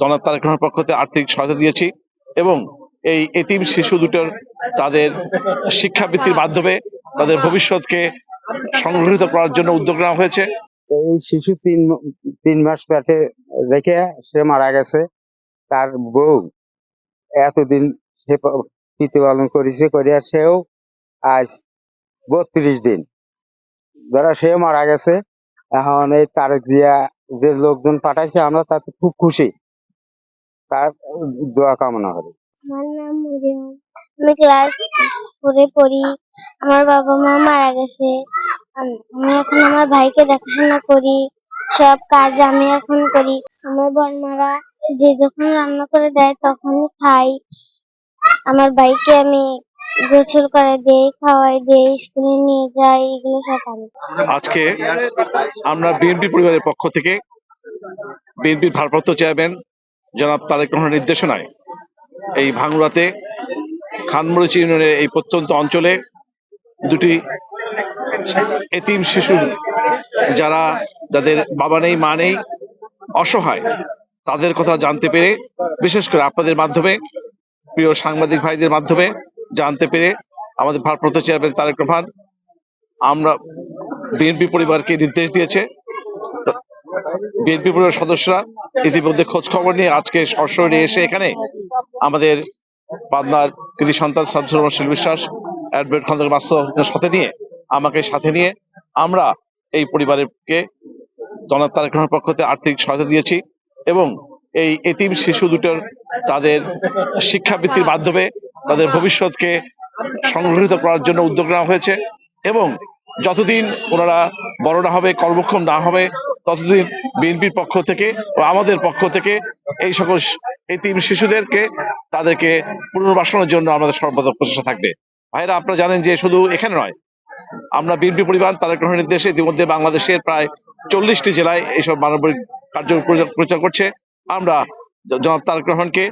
জনাব তারেক রহমানের পক্ষ থেকে আর্থিক সহায়তা দিয়েছি এবং এই এতিম শিশু দুটোর তাদের শিক্ষাবৃত্তির মাধ্যমে তাদের ভবিষ্যৎকে সংগঠিত করার জন্য উদ্যোগ নেওয়া হয়েছে। এই শিশু তিন তিন মাস পেটে রেখে সে মারা গেছে। তার বউ এতদিন সে প্রতিপালন করেছে করিয়া সেও আজ বত্রিশ দিন। ধরো সে মারা গেছে। এখন এই তারেক জিয়া যে লোকজন পাঠাইছে আমরা তাতে খুব খুশি। তার দোয়া কামনা হবে আমার নাম মরিয়ম। আমি ক্লাস ফোরে পড়ি। আমার বাবা মা মারা গেছে। আমি এখন আমার ভাইকে দেখাশোনা করি। সব কাজ আমি এখন করি। আমার বর্মারা যে যখন রান্না করে দেয় তখনই খাই। আমার ভাইকে আমি গোসল করে দেই খাওয়াই দেই স্কুলে নিয়ে যাই এগুলো সব আমি আজকে আমরা বিএনপি পরিবারের পক্ষ থেকে বিএনপির ভারপ্রাপ্ত চেয়ারম্যান জনাব তারেক রহমানের নির্দেশনায় এই ভাঙুরাতে খানমরিচ ইউনিয়নের এই প্রত্যন্ত অঞ্চলে দুটি এতিম শিশু, যারা যাদের বাবা নেই, মা নেই, অসহায়, তাদের কথা জানতে পেরে, বিশেষ করে আপনাদের মাধ্যমে, প্রিয় সাংবাদিক ভাইদের মাধ্যমে জানতে পেরে, আমাদের ভারপ্রাপ্ত চেয়ারম্যান তারেক রহমান, আমরা বিএনপি পরিবারকে নির্দেশ দিয়েছে। বিএনপি পরিবারের সদস্যরা ইতিমধ্যে খোঁজ খবর নিয়ে আজকে সরাসরি এসে এখানে আমাদের পাবনার কৃতি সন্তান শামসুর রহমান বিশ্বাস, অ্যাডভোকেট খন্দকার মাসুদের সাথে নিয়ে, আমাকে সাথে নিয়ে আমরা এই পরিবারকে জনাব তারেক রহমানের পক্ষ থেকে আর্থিক সহায়তা দিয়েছি এবং এই এতিম শিশু দুটোর তাদের শিক্ষাবৃত্তির মাধ্যমে তাদের ভবিষ্যৎকে সংগঠিত করার জন্য উদ্যোগ নেওয়া হয়েছে এবং যতদিন ওনারা বড়রা হবে, কর্মক্ষম না হবে, ততদিন বিএনপির পক্ষ থেকে ও আমাদের পক্ষ থেকে এই সকল এতিম শিশুদেরকে তাদেরকে পুনর্বাসনের জন্য আমাদের সর্বদা প্রচেষ্টা থাকবে। ভাইরা আপনারা জানেন যে শুধু এখানে নয়, আমরা বিএনপি পরিবার তারেক রহমানের নির্দেশে ইতিমধ্যে বাংলাদেশের প্রায় চল্লিশটি জেলায় এইসব মানবিক কার্য প্রচার করছে। আমরা জনাব তারেক রহমানকে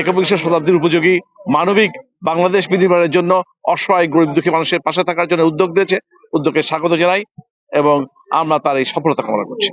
একবিংশ শতাব্দীর উপযোগী মানবিক বাংলাদেশ বিনির্মাণের জন্য অসহায়, গরিব দুঃখী মানুষের পাশে থাকার জন্য উদ্যোগ দিয়েছে। উদ্যোগকে স্বাগত জানাই এবং আমরা তার এই সফলতা কামনা করছি।